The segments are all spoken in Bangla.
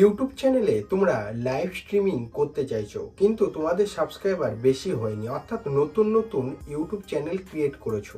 ইউটিউব চ্যানেলে তোমরা লাইভ স্ট্রিমিং করতে চাইছো, কিন্তু তোমাদের সাবস্ক্রাইবার বেশি হয়নি, অর্থাৎ নতুন নতুন ইউটিউব চ্যানেল ক্রিয়েট করেছ।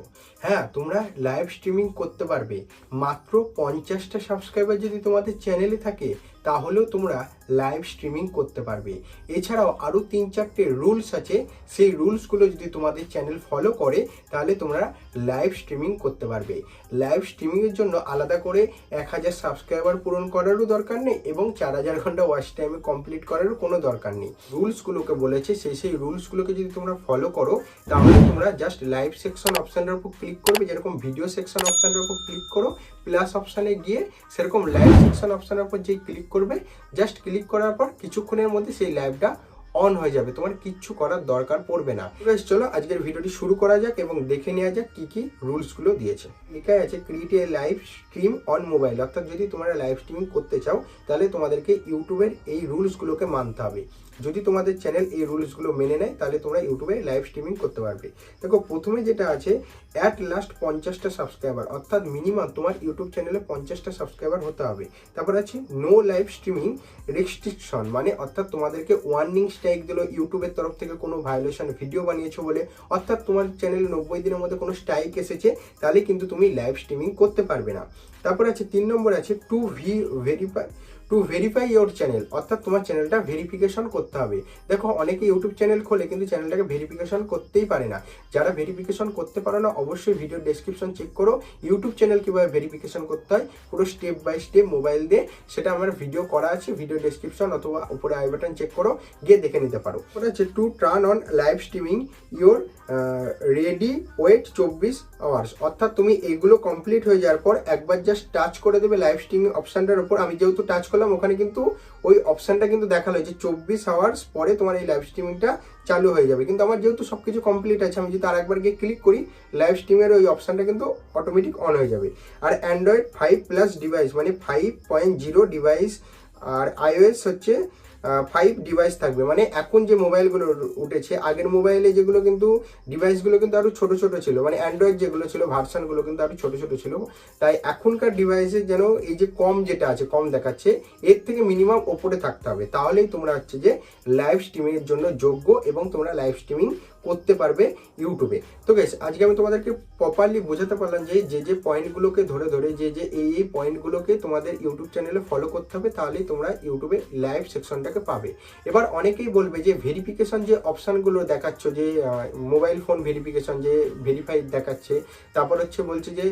হ্যাঁ তোমরা লাইভ স্ট্রিমিং করতে পারবে। মাত্র পঞ্চাশটা সাবস্ক্রাইবার যদি তোমাদের চ্যানেলে থাকে, তাহলেও তোমরা লাইভ স্ট্রিমিং করতে পারবে। এছাড়াও আরও তিন চারটে রুলস আছে। সেই রুলসগুলো যদি তোমাদের চ্যানেল ফলো করে, তাহলে তোমরা লাইভ স্ট্রিমিং করতে পারবে। লাইভ স্ট্রিমিংয়ের জন্য আলাদা করে এক হাজার সাবস্ক্রাইবার পূরণ করারও দরকার নেই এবং চার হাজার ঘণ্টা ওয়াচ টাইমে কমপ্লিট করারও কোনো দরকার নেই। রুলসগুলোকে বলেছে, সেই সেই রুলসগুলোকে যদি তোমরা ফলো করো, তাহলে তোমরা জাস্ট লাইভ সেকশন অপশানের উপর ক্লিক করবে, যেরকম ভিডিও সেকশন অপশানের উপর ক্লিক করো প্লাস অপশানে গিয়ে সেরকম লাইভ সেকশন অপশানের উপর যে ক্লিক করবে জাস্ট ক্লিক করার পর কিছুক্ষণের মধ্যে সেই লাইভটা অন হয়ে যাবে। তোমার কিচ্ছু করার দরকার পড়বে না। বেশ, চলো আজকের ভিডিওটি শুরু করা যাক এবং দেখে নেওয়া যাক কি কি রুলসগুলো দিয়েছে। লেখায় আছে create a live stream on mobile অর্থাৎ যদি তোমরা লাইভ স্ট্রিমিং করতে চাও, তাহলে তোমাদেরকে ইউটিউবের এই রুলসগুলোকে মানতে হবে। যদি তোমাদের চ্যানেল এই রুলসগুলো মেনে নেয়, তাহলে তোমরা ইউটিউবে লাইভ স্ট্রিমিং করতে পারবে। দেখো, প্রথমে যেটা আছে অ্যাট লাস্ট পঞ্চাশটা সাবস্ক্রাইবার অর্থাৎ মিনিমাম তোমার ইউটিউব চ্যানেলে পঞ্চাশটা সাবস্ক্রাইবার হতে হবে। তারপর আছে নো লাইভ স্ট্রিমিং রেস্ট্রিকশন মানে অর্থাৎ তোমাদেরকে ওয়ার্নিং স্ট্রাইক দিল ইউটিউবের তরফ থেকে কোনো ভায়োলেশন ভিডিও বানিয়েছো বলে। অর্থাৎ তোমার চ্যানেলে নব্বই দিনের মধ্যে কোনো স্ট্রাইক এসেছে, তাহলে কিন্তু তুমি লাইভ স্ট্রিমিং করতে পারবে না। তারপর আছে তিন নম্বর আছে to V verify to verify your channel অর্থাৎ তোমার চ্যানেলটা ভেরিফিকেশন করতে হবে। দেখো, অনেকে ইউটিউব চ্যানেল খোলে, কিন্তু চ্যানেলটাকে ভেরিফিকেশন করতেই পারে না। যারা ভেরিফিকেশন করতে পারো না, অবশ্যই ভিডিও ডেসক্রিপশন চেক করো। ইউটিউব চ্যানেল কীভাবে ভেরিফিকেশন করতে হয়, পুরো স্টেপ বাই স্টেপ মোবাইল দিয়ে সেটা আমার ভিডিও করা আছে ভিডিও ডেসক্রিপশন অথবা উপরে আই বাটন চেক করো, গিয়ে দেখে নিতে পারো। ওটা হচ্ছে to turn on live streaming your ready wait চব্বিশ আওয়ার্স অর্থাৎ তুমি এইগুলো কমপ্লিট হয়ে যাওয়ার পর একবার জাস্ট টাচ করে দেবে লাইভ স্ট্রিমিং অপশানটার উপর। আমি যেহেতু টাচ করলাম ওখানে কিন্তু ওই অপশানটা কিন্তু দেখাল যে চব্বিশ আওয়ার্স পরে তোমার এই লাইভ স্ট্রিমিংটা চালু হয়ে যাবে। কিন্তু আমার যেহেতু সব কিছু কমপ্লিট আছে, আমি যদি আর একবার গিয়ে ক্লিক করি লাইভ স্ট্রিমের ওই অপশানটা কিন্তু অটোমেটিক অন হয়ে যাবে। আর অ্যান্ড্রয়েড ফাইভ প্লাস ডিভাইস মানে ফাইভ পয়েন্ট জিরো ডিভাইস আর আইওএস হচ্ছে ফাইভ ডিভাইস থাকবে। মানে এখন যে মোবাইলগুলো উঠেছে, আগের মোবাইলে যেগুলো কিন্তু ডিভাইসগুলো কিন্তু আরও ছোট ছোট ছিল। মানে অ্যান্ড্রয়েড যেগুলো ছিল ভার্সানগুলো কিন্তু আরও ছোট ছোট ছিল। তাই এখনকার ডিভাইসে যেন এই যে কম যেটা আছে, কম দেখাচ্ছে, এর থেকে মিনিমাম ওপরে থাকতে হবে। তাহলেই তোমরা হচ্ছে যে লাইভ স্ট্রিমিংয়ের জন্য যোগ্য এবং তোমরা লাইভ স্ট্রিমিং করতে পারবে ইউটিউবে তো গেস আজকে আমি তোমাদেরকে প্রপারলি বোঝাতে পারলাম যে যে যে পয়েন্টগুলোকে ধরে ধরে, যে যে, এই এই পয়েন্টগুলোকে তোমাদের ইউটিউব চ্যানেলে ফলো করতে হবে, তাহলেই তোমরা ইউটিউবে লাইভ সেকশনটাকে পাবে। এবার অনেকেই বলবে যে ভেরিফিকেশন যে অপশানগুলো দেখাচ্ছ যে মোবাইল ফোন ভেরিফিকেশন যে ভেরিফাইড দেখাচ্ছে তারপর হচ্ছে বলছে যে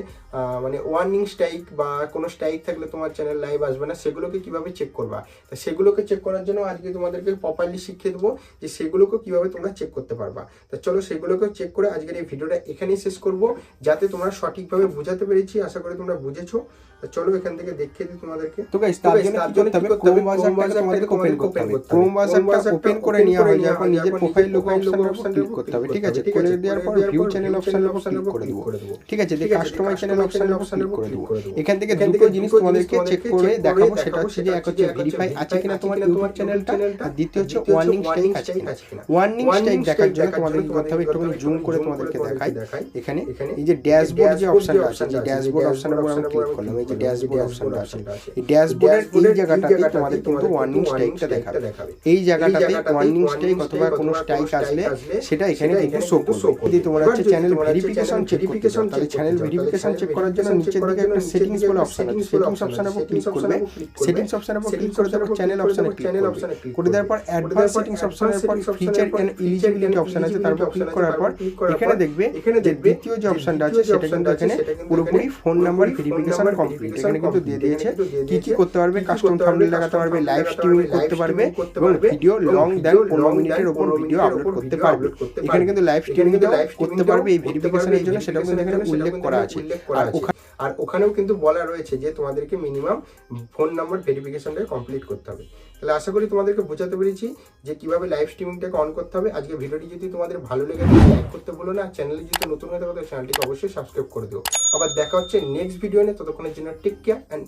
মানে ওয়ার্নিং স্ট্রাইক বা কোনো স্ট্রাইক থাকলে তোমার চ্যানেল লাইভ আসবে না সেগুলোকে কীভাবে চেক করবা? তা সেগুলোকে চেক করার জন্য আজকে তোমাদেরকে প্রপারলি শিখিয়ে দেবো যে সেগুলোকে কীভাবে তোমরা চেক করতে পারবা। তা চলো সেগুলোকে চেক করে আজকের এই ভিডিওটা এখানেই শেষ করব যাতে তোমরা সঠিকভাবে বোঝাতে পেরেছি আশা করি তোমরা বুঝেছ। তা চলো এখান থেকে দেখিয়ে দিই তোমাদেরকে। তো গাইস তার জন্য কি করতে হবে? ক্রোম ব্রাউজারটাকে তোমাদেরকে ওপেন ক্রোম ওপেন করে নেওয়া হয়ে পর নিজের প্রোফাইল লোগো অপশনের উপর ক্লিক করতে হবে ঠিক আছে? করে দেওয়ার পর ভিউ চ্যানেল অপশনের উপর ক্লিক করে দেবো ঠিক আছে? যে কাস্টমার চ্যানেল অপশনের উপর ক্লিক করে দেবো। এখান থেকে দুটো জিনিস তোমাদেরকে চেক করে দেখাবো সেটা হচ্ছে যে এক হচ্ছে ভেরিফাই আছে কিনা তোমার ইউটিউব চ্যানেলটা আর দ্বিতীয় হচ্ছে ওয়ার্নিং স্ট্রাইক আছে কিনা? ওয়ার্নিং স্ট্রাইক দেখার জন্য তোমাদের করতে হবে একটুখানি জুম করে তোমাদেরকে দেখাই। এখানে এই যে ড্যাশবোর্ড যে অপশনটা আছে যে ড্যাশবোর্ড অপশনের উপর আমি ক্লিক করলাম এই যে ড্যাশবোর্ড অপশনটা আছে এই ড্যাশবোর্ডের এই জায়গাটাতে তোমাদের কিন্তু ওয়ার্নিং স্ট্রাইকটা দেখাবে। এই জায়গাটাতে ওয়ার্নিং স্ট্রাইক অথবা কোনো স্ট্রাইক আসলে সেটা এখানে কিন্তু শো করবে। যদি তোমরা হচ্ছে চ্যানেল ভেরিফিকেশন চেক করতে চাও তাহলে চ্যানেল ভেরিফিকেশন চেক করার জন্য নিচের দিকে একটা সেটিংস বলে অপশন আছে। সেটিংস অপশনের উপর ক্লিক করবে। সেটিংস অপশনের উপর ক্লিক করে তারপর চ্যানেল অপশনে ক্লিক করবে। করে দেওয়ার পর অ্যাডভান্স সেটিংস অপশনের পর ফিচার এন্ড এলিজিবিলিটি অপশন আছে তার উপর ক্লিক করার পর এখানে দেখবে এখানে যে দ্বিতীয় যে অপশনটা আছে সেটা কিন্তু এখানে পুরোপুরি ফোন নাম্বার ভেরিফিকেশন কমপ্লিট এখানে কিন্তু দিয়ে দিয়েছে কি কি করতে পারবে কাস্টম থাম্বনেল লাগাতে পারবে লাইভ স্ট্রিমিং করতে পারবে এবং ভিডিও লং দেন পনেরো মিনিটের উপর ভিডিও আপলোড করতে পারবে। এখানে কিন্তু লাইভ স্ট্রিমিং লাইভ করতে পারবে এই ভেরিফিকেশনের জন্য সেটা কিন্তু এখানে উল্লেখ করা আছে। আর ওখানে আর ওখানেও কিন্তু বলা রয়েছে যে তোমাদেরকে মিনিমাম ফোন নাম্বার ভেরিফিকেশনটা কমপ্লিট করতে হবে। তাহলে আশা করি তোমাদেরকে বোঝাতে পেরেছি যে কীভাবে লাইভ স্ট্রিমিংটাকে অন করতে হবে। আজকে ভিডিওটি যদি তোমাদের ভালো লেগে থাকে লাইক করতে ভুলো না। চ্যানেলে যদি নতুন হয়ে থাকে তাহলে চ্যানেলটিকে অবশ্যই সাবস্ক্রাইব করে দিও। আবার দেখা হচ্ছে নেক্সট ভিডিও নিয়ে ততক্ষণের জন্য টেক কেয়ার অ্যান্ড